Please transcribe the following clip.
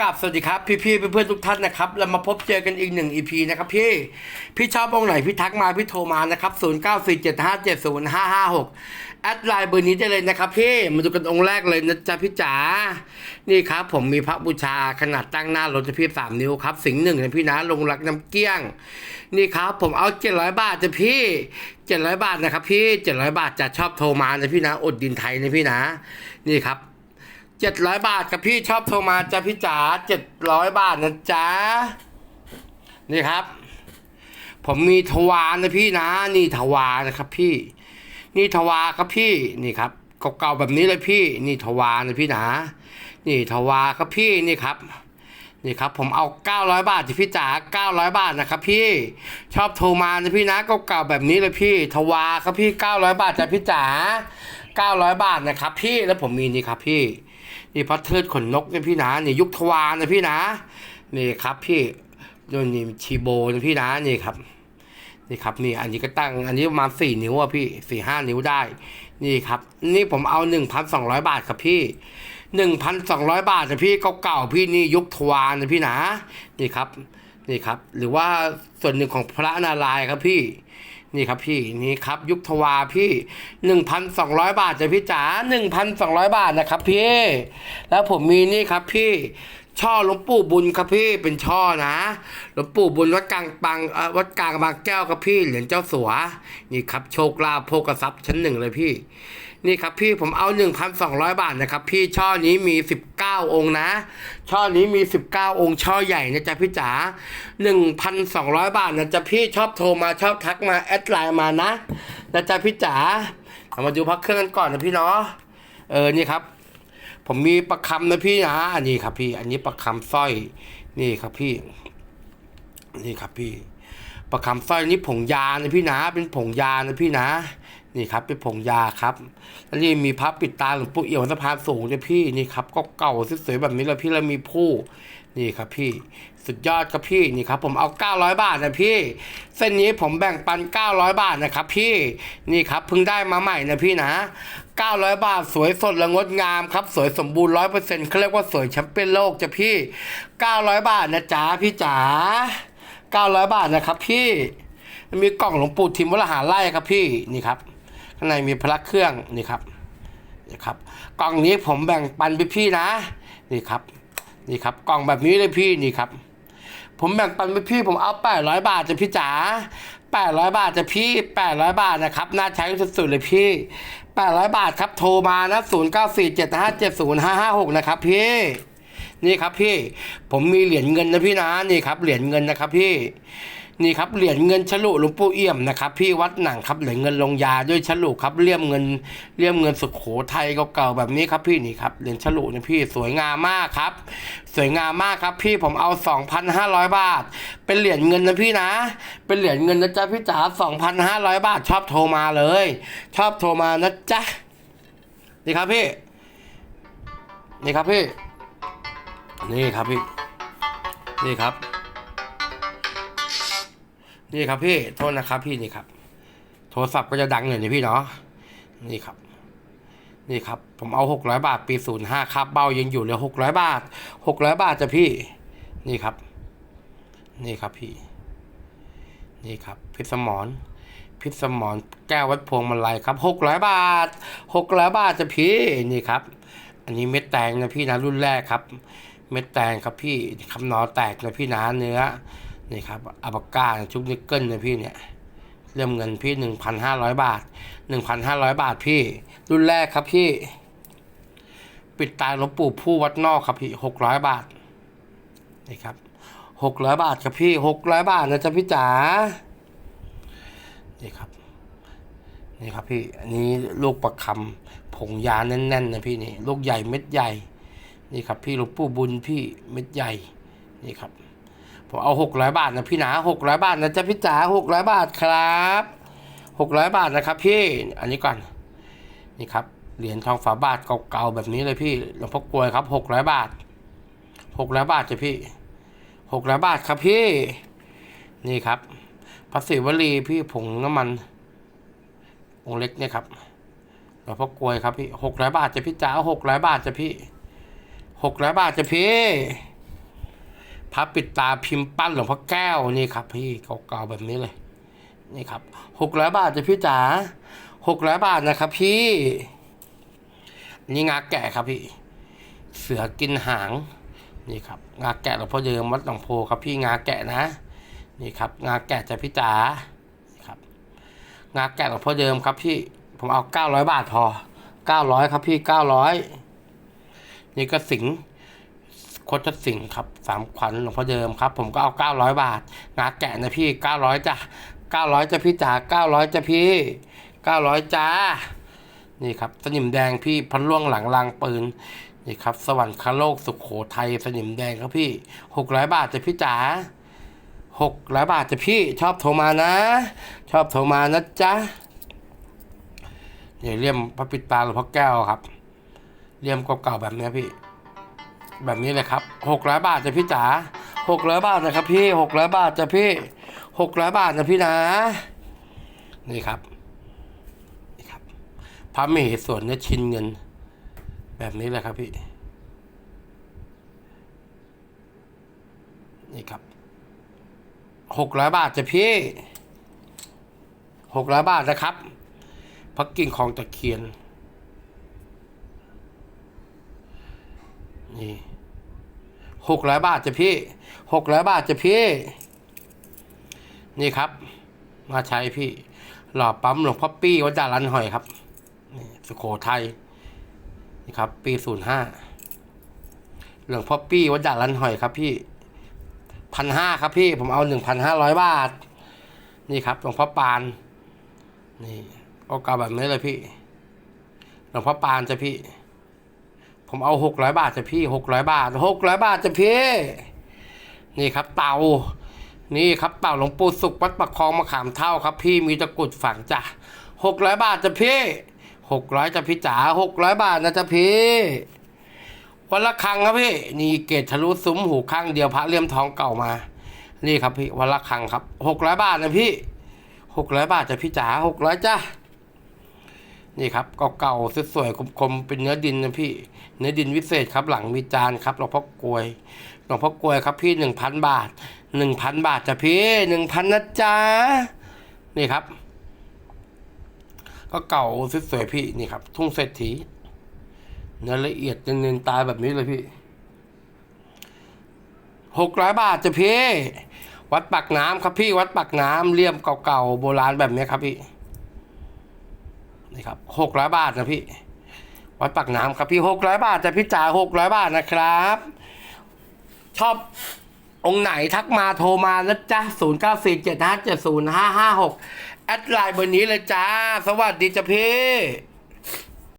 กับสวัสดีครับพี่พี่เพื่อนๆทุกท่านนะครับเรามาพบเจอกันอีกหนึ่งอีพีนะครับพี่พี่ชอบองค์ไหนพี่ทักมาพี่โทรมานะครับ0 9 4 7 5 7 0 5 5 6แอดไลน์เบอร์นี้ได้เลยนะครับพี่มาดูกันองค์แรกเลยนะจ๊ะพี่จ๋านี่ครับผมมีพระบูชาขนาดตั้งหน้ารถจะพี่สามนิ้วครับสิงหนึ่งนะพี่นะลงรักน้ำเกี้ยง นี่ครับผมเอาเจ็ดร้อยบาทจะพี่เจ็ดร้อยบาทนะครับพี่เจ็ดร้อยบาทจะชอบโทรมานะพี่นะอดดินไทยนะพี่นะ นี่ครับ เจ็ดร้อยบาทครับพี่ชอบโทรมาจ้ะพี่จ๋าเจ็ดร้อยบาทนะจ๊ะนี่ครับ ผมมีทวารนะพี่นะ นี่ทวารนะครับพี่ นี่ทวารครับพี่นี่ครับเก่าๆแบบนี้เลยพี่ นี่ทวารนะพี่นะนี่ทวารครับพี่นี่ครับนี่ครับผมเอา 900 บาทที่พี่จ๋า900 บาทนะครับพี่ชอบโทรมานะพี่นะเก่าๆแบบนี้เลยพี่ ทวารครับพี่ 900 บาทจ้ะพี่จ๋า900 บาทนะครับพี่แล้วผมมีนี่ครับพี่ นี่พระเทิดขนนกเนี่ยพี่นะนี่ยุคทวารนะพี่นะนี่ครับ พี่โดนนี่ชีโบนะพี่นะนี่ครับนี่ครับนี่อันนี้ก็ตั้งอันนี้ประมาณสี่นิ้วอะพี่สี่ห้านิ้วได้ นี่ครับ นี่ผมเอาหนึ่งพันสองร้อยบาทครับพี่หนึ่งพันสองร้อยบาทนะพี่เก่าๆพี่นี่ยุคทวารนะพี่นะนี่ครับนี่ครับ หรือว่าส่วนหนึ่งของพระนารายครับพี่ นี่ครับพี่นี่ครับยุคทวาพี่หนึ่งพันสองร้อยบาทจ้ะพี่จ๋าหนึ่งพันสองร้อยบาทนะครับพี่ แล้วผมมีนี่ครับพี่ช่อหลวงปู่บุญครับพี่เป็นช่อนะหลวงปู่บุญวัดกลางปังวัดกลางบางแก้วครับพี่เหรียญเจ้าสัวนี่ครับโชคลาภโภกทรัพย์ชั้นหนึ่งเลยพี่ นี่ครับพี่ผมเอา 1,200 บาทนะครับ พี่ช่อนี้มี 19 องค์นะ ช่อนี้มี 19 องค์ช่อใหญ่นะจ๊ะพี่จ๋า1,200 บาทนะจ๊ะพี่ชอบโทรมาชอบทักมาแอดไลน์มานะนะจ๊ะพี่จ๋าเอามาดูพักเครื่องกันก่อนนะพี่เนาะเออนี่ครับ ผมมีประคำนะพี่นะอันนี้ครับพี่ อันนี้ประคำสร้อยนี่ครับพี่ นี่ครับพี่ ประคำสร้อยนี่ผงยานะพี่นะ เป็นผงยานะพี่นะ นี่ครับเป็นผงยาครับแล้วนี่มีพระปิดตาหลวงปู่เอี่ยวสะพานสูงเนี่ยพี่นี่ครับก็เก่าสวยๆแบบนี้แล้วพี่แล้วมีผู้นี่ครับพี่สุดยอดครับพี่นี่ครับผมเอา 900 บาทนะพี่ เส้นนี้ผมแบ่งปัน 900 บาทนะครับพี่นี่ครับเพิ่งได้มาใหม่นะพี่นะ 900 บาทสวยสดและงดงามครับ สวยสมบูรณ์100%เขาเรียกว่าสวยแชมเปี้ยนโลกจ้ะพี่ 900 บาทนะจ๊ะพี่จ๋า900 บาทนะครับพี่ มีกล่องหลวงปู่ทิมวรหาไล่ครับพี่นี่ครับ ข้างในมีพระเครื่องนี่ครับนี่ครับกล่องนี้ผมแบ่งปันไปพี่นะนี่ครับนี่ครับกล่องแบบนี้เลยพี่นี่ครับ ผมแบ่งปันไปพี่ผมเอา800บาทจะพี่จ๋า800บาทจะพี่800บาทนะครับน่าใช้สุดๆเลยพี่800บาทครับโทรมานะ0947570556นะครับพี่นี่ครับพี่ผมมีเหรียญเงินนะพี่นะนี่ครับเหรียญเงินนะครับพี่ นี่ครับเหรียญเงินฉลุหลวงปู่เอี่ยมนะครับพี่วัดหนังครับเหรียญเงินลงยาด้วยฉลุครับเลี่ยมเงินเลี่ยมเงินสุโขทัยเก่าๆแบบนี้ครับพี่นี่ครับเหรียญฉลุนะพี่สวยงามมากครับ สวยงามมากครับ พี่ผมเอา 2,500 บาท เป็นเหรียญเงินนะพี่นะ เป็นเหรียญเงินนะจ๊ะพี่จ๋า2,500 บาท ชอบโทรมาเลย ชอบโทรมานะจ๊ะนี่ครับพี่ นี่ครับพี่ นี่ครับพี่ นี่ครับ นี่ครับพี่โทษนะครับพี่นี่ครับ โทรศัพท์ก็จะดังหน่อยนี่พี่เนาะนี่ครับ นี่ครับ ผมเอาหกร้อยบาทปีศูนย์ห้าครับ เบ้ายังอยู่เลยหกร้อยบาทหกร้อยบาทจ้ะพี่ นี่ครับ นี่ครับพี่ นี่ครับพิษสมรพิษสมรแก้ววัดพวงมาลัยครับหกร้อยบาทหกร้อยบาทจ้ะพี่นี่ครับ อันนี้เม็ดแตงนะพี่นะรุ่นแรกครับ เม็ดแตงครับพี่คำนอแตกนะพี่นะเนื้อ นี่ครับอาบาก้าชุบนิกเกิลนะพี่เนี่ยเริ่มเงินพี่หนึ่งพันห้าร้อยบาทหนึ่งพันห้าร้อยบาทพี่ รุ่นแรกครับพี่ ปิดตาหลวงปู่ผู้วัดนอกครับพี่หกร้อยบาทนี่ครับหกร้อยบาทครับพี่หกร้อยบาทนะจ๊ะพี่จ๋านี่ครับนี่ครับพี่อันนี้ลูกประคำผงยาแน่นๆนะพี่นี่ลูกใหญ่เม็ดใหญ่ นี่ครับพี่หลวงปู่บุญพี่เม็ดใหญ่นี่ครับ ผมเอาหกร้อยบาทนะพี่หนาหกร้อยบาทนะจ๊ะพี่จ๋าหกร้อยบาทครับหกร้อยบาทนะครับพี่อันนี้ก่อนนี่ครับเหรียญทองฝาบาทเก่าๆแบบนี้เลยพี่หลวงพ่อกลวยครับหกร้อยบาทหกร้อยบาทจ้ะพี่หกร้อยบาทครับพี่ นี่ครับพระศิวลีพี่ผงน้ำมันองเล็กเนี่ยครับหลวงพ่อกลวยครับพี่หกร้อยบาทจ้ะพี่จ๋าหกร้อยบาทจ้ะพี่หกร้อยบาทจ้ะพี่ พระปิดตาพิมพ์ปั้นหลวงพ่อแก้วนี่ครับ พี่เก่าๆแบบนี้เลย นี่ครับหกร้อยบาทจะพี่จ๋าหกร้อยบาทนะครับ พี่นี่งาแกะครับพี่ เสือกินหางนี่ครับงาแกะหลวงพ่อเดิมวัดหนองโพครับพี่งาแกะนะ นี่ครับ งาแกะจะพี่จ๋าครับ งาแกะหลวงพ่อเดิมครับพี่ผมเอาเก้าร้อยบาทพอเก้าร้อยครับพี่เก้าร้อยนี่ก็สิง โคตรสิงครับสามขวัญหลวงพ่อเดิมครับ ผมก็เอาเก้าร้อยบาทงาแกะนะพี่เก้าร้อยจ้ะเก้าร้อยจ้ะพี่จ๋าเก้าร้อยจ้ะพี่เก้าร้อยจ้านี่ครับสนิมแดงพี่พันล่วงหลังรางปืนนี่ครับ สวรรคโลกสุขโขทัยสนิมแดงครับพี่หกร้อยบาทจ้ะพี่จ๋าหกร้อยบาทจ้ะพี่ชอบโทรมานะ ชอบโทรมานะจ๊ะเนี่ยเลี่ยมพระปิดตาหลวงพ่อแก้วครับ เลี่ยมเก่าๆแบบนี้พี่ แบบนี้เลยครับหกร้อยบาทจะพี่จ๋าหกร้อยบาทนะครับพี่หกร้อยบาทจะพี่หกร้อยบาทนะพี่นะ นี่ครับนี่ครับพระมเหสวนเนี่ยชินเงิน แบบนี้เลยครับพี่ นี่ครับหกร้อยบาทจะพี่หกร้อยบาทนะครับพระกิ่งของตะเคียน นี่ หกร้อยบาทจะพี่หกร้อยบาทจะพี่ นี่ครับ มาใช้พี่ หล่อปั๊มหลวงพ่อปี้วัดดารันหอยครับนี่สุโขทัยนี่ครับ ปีศูนย์ห้าหลวงพ่อปี้วัดดารันหอยครับพี่พันห้าครับพี่ผมเอาหนึ่งพันห้าร้อยบาท นี่ครับหลวงพ่อปาน นี่เอก่าแบบนี้เลยพี่หลวงพ่อปานจะพี่ ผมเอาหกร้อยบาทจะพี่หกร้อยบาทหกร้อยบาทจะพี่ นี่ครับเตา นี่ครับเต่าหลวงปู่สุขวัดประคองมะขามเท่าครับ พี่มีตะกรุดฝังจ้ะหกร้อยบาทจะพี่หกร้อยจะพี่จ๋าหกร้อยบาทนะจะพี่วันละครั้งครับพี่นี่เกตทะลุซุ้มหูข้างเดียวพระเลี่ยมทองเก่ามา นี่ครับพี่วันละครั้งครับหกร้อยบาทนะพี่หกร้อยบาทจะพี่จ๋าหกร้อยจ้ะ นี่ครับเก่าๆสวยๆคมๆเป็นเนื้อดินนะพี่ เนื้อดินวิเศษครับ หลังมีจานครับหลวงพ่อกลวยหลวงพ่อกลวยครับพี่หนึ่งพันบาทหนึ่งพันบาทจ้ะพี่หนึ่งพันนะจ๊ะนี่ครับ ก็เก่าสวยๆพี่นี่ครับ ทุ่งเศรษฐีเนื้อละเอียดเนียนๆตายแบบนี้เลยพี่หกร้อยบาทจ้ะพี่ วัดปากน้ำครับพี่ วัดปากน้ำเลี่ยมเก่าๆโบราณแบบนี้ครับพี่ นี่ครับหกร้อยบาทนะพี่ วัดปากน้ำครับพี่หกร้อยบาทจะพี่จ่าหกร้อยบาทนะครับ ชอบองค์ไหนทักมาโทรมานะจ๊ะศูนย์เก้าสี่เจ็ดห้าเจ็ดศูนย์ห้าห้าหกแอดไลน์เบอร์นี้เลยจ้า สวัสดีจ้ะพี่